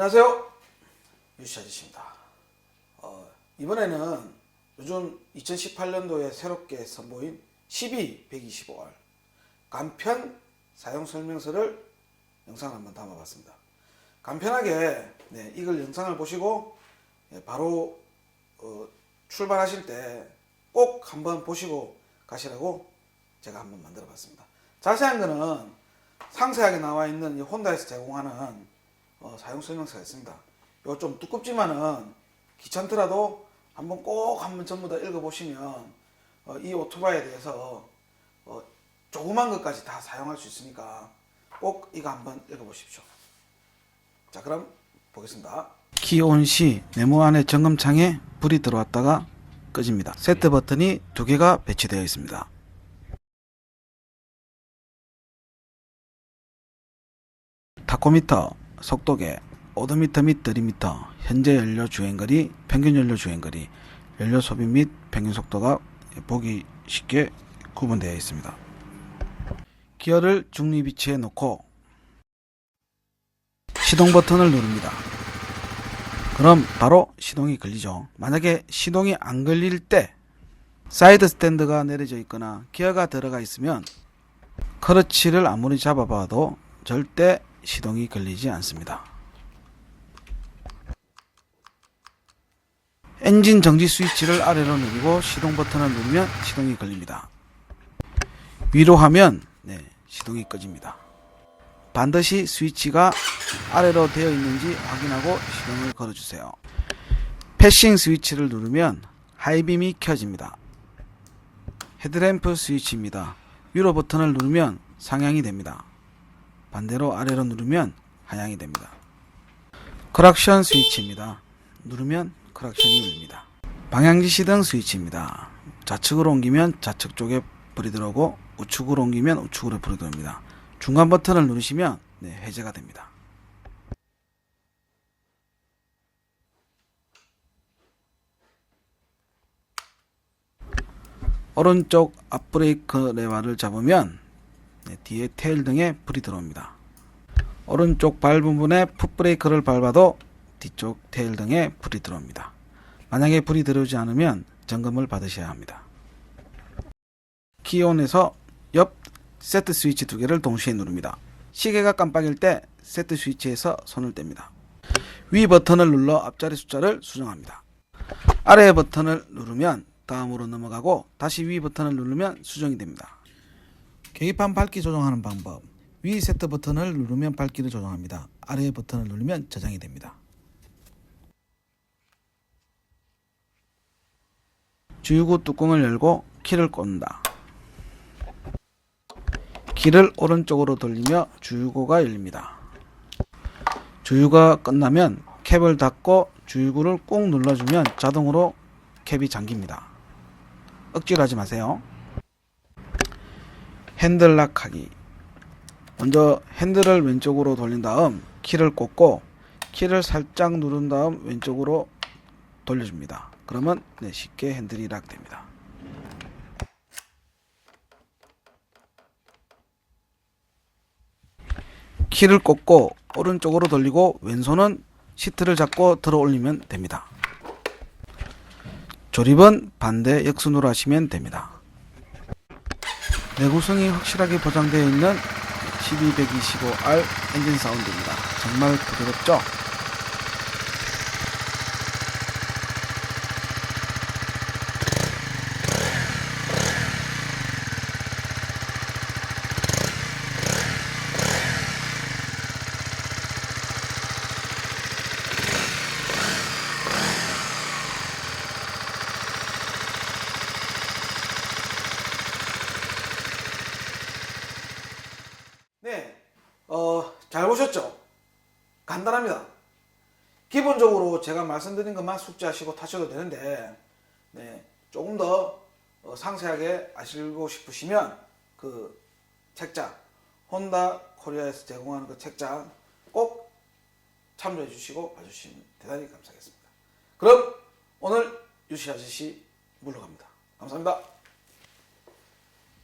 안녕하세요. 유시 아저씨입니다. 어, 이번에는 요즘 2018년도에 새롭게 선보인 12-125R 간편 사용 설명서를 영상을 한번 담아봤습니다. 간편하게 네, 이걸 영상을 보시고 예, 바로 어, 출발하실 때 꼭 한번 보시고 가시라고 제가 한번 만들어 봤습니다. 자세한 거는 상세하게 나와 있는 이 혼다에서 제공하는 어, 사용 설명서가 있습니다. 이거 좀 두껍지만은 귀찮더라도 한번 꼭 한번 전부 다 읽어보시면 어, 이 오토바이에 대해서 어, 조그만 것까지 다 사용할 수 있으니까 꼭 이거 한번 읽어보십시오. 자 그럼 보겠습니다. 키 온 시 네모 안에 점검창에 불이 들어왔다가 꺼집니다. 세트 버튼이 두 개가 배치되어 있습니다. 타코미터, 속도계, 오도미터 및 드리미터, 현재 연료 주행거리, 평균 연료 주행거리, 연료 소비 및 평균 속도가 보기 쉽게 구분되어 있습니다. 기어를 중립 위치에 놓고 시동 버튼을 누릅니다. 그럼 바로 시동이 걸리죠. 만약에 시동이 안 걸릴 때 사이드 스탠드가 내려져 있거나 기어가 들어가 있으면 크러치를 아무리 잡아봐도 절대 시동이 걸리지 않습니다. 엔진 정지 스위치를 아래로 누르고 시동 버튼을 누르면 시동이 걸립니다. 위로 하면 네, 시동이 꺼집니다. 반드시 스위치가 아래로 되어 있는지 확인하고 시동을 걸어주세요. 패싱 스위치를 누르면 하이빔이 켜집니다. 헤드램프 스위치입니다. 위로 버튼을 누르면 상향이 됩니다. 반대로 아래로 누르면 하향이 됩니다. 크락션 스위치입니다. 누르면 크락션이 울립니다. 방향지 시등 스위치입니다. 좌측으로 옮기면 좌측 쪽에 불이 들어오고 우측으로 옮기면 우측으로 불이 들어옵니다. 중간 버튼을 누르시면 네, 해제가 됩니다. 오른쪽 앞브레이크 레바를 잡으면 네, 뒤에 테일 등에 불이 들어옵니다. 오른쪽 발 부분에 풋브레이크를 밟아도 뒤쪽 테일 등에 불이 들어옵니다. 만약에 불이 들어오지 않으면 점검을 받으셔야 합니다. 키온에서 옆 세트 스위치 두 개를 동시에 누릅니다. 시계가 깜빡일 때 세트 스위치에서 손을 뗍니다. 위 버튼을 눌러 앞자리 숫자를 수정합니다. 아래 버튼을 누르면 다음으로 넘어가고 다시 위 버튼을 누르면 수정이 됩니다. 계기판 밝기 조정하는 방법. 위 세트 버튼을 누르면 밝기를 조정합니다. 아래 버튼을 누르면 저장이 됩니다. 주유구 뚜껑을 열고 키를 꽂는다. 키를 오른쪽으로 돌리며 주유구가 열립니다. 주유가 끝나면 캡을 닫고 주유구를 꾹 눌러주면 자동으로 캡이 잠깁니다. 억지로 하지 마세요. 핸들 락 하기. 먼저 핸들을 왼쪽으로 돌린 다음 키를 꽂고 키를 살짝 누른 다음 왼쪽으로 돌려줍니다. 그러면 네, 쉽게 핸들이 락 됩니다. 키를 꽂고 오른쪽으로 돌리고 왼손은 시트를 잡고 들어 올리면 됩니다. 조립은 반대 역순으로 하시면 됩니다. 내구성이 확실하게 보장되어 있는 12125R 엔진 사운드입니다. 정말 부드럽죠? 네, 어, 잘 보셨죠? 간단합니다. 기본적으로 제가 말씀드린 것만 숙지하시고 타셔도 되는데, 네, 조금 더 어, 상세하게 아시고 싶으시면 그 책장, 혼다 코리아에서 제공하는 그 책장 꼭 참조해 주시고 봐주시면 대단히 감사하겠습니다. 그럼 오늘 유시 아저씨 물러갑니다. 감사합니다.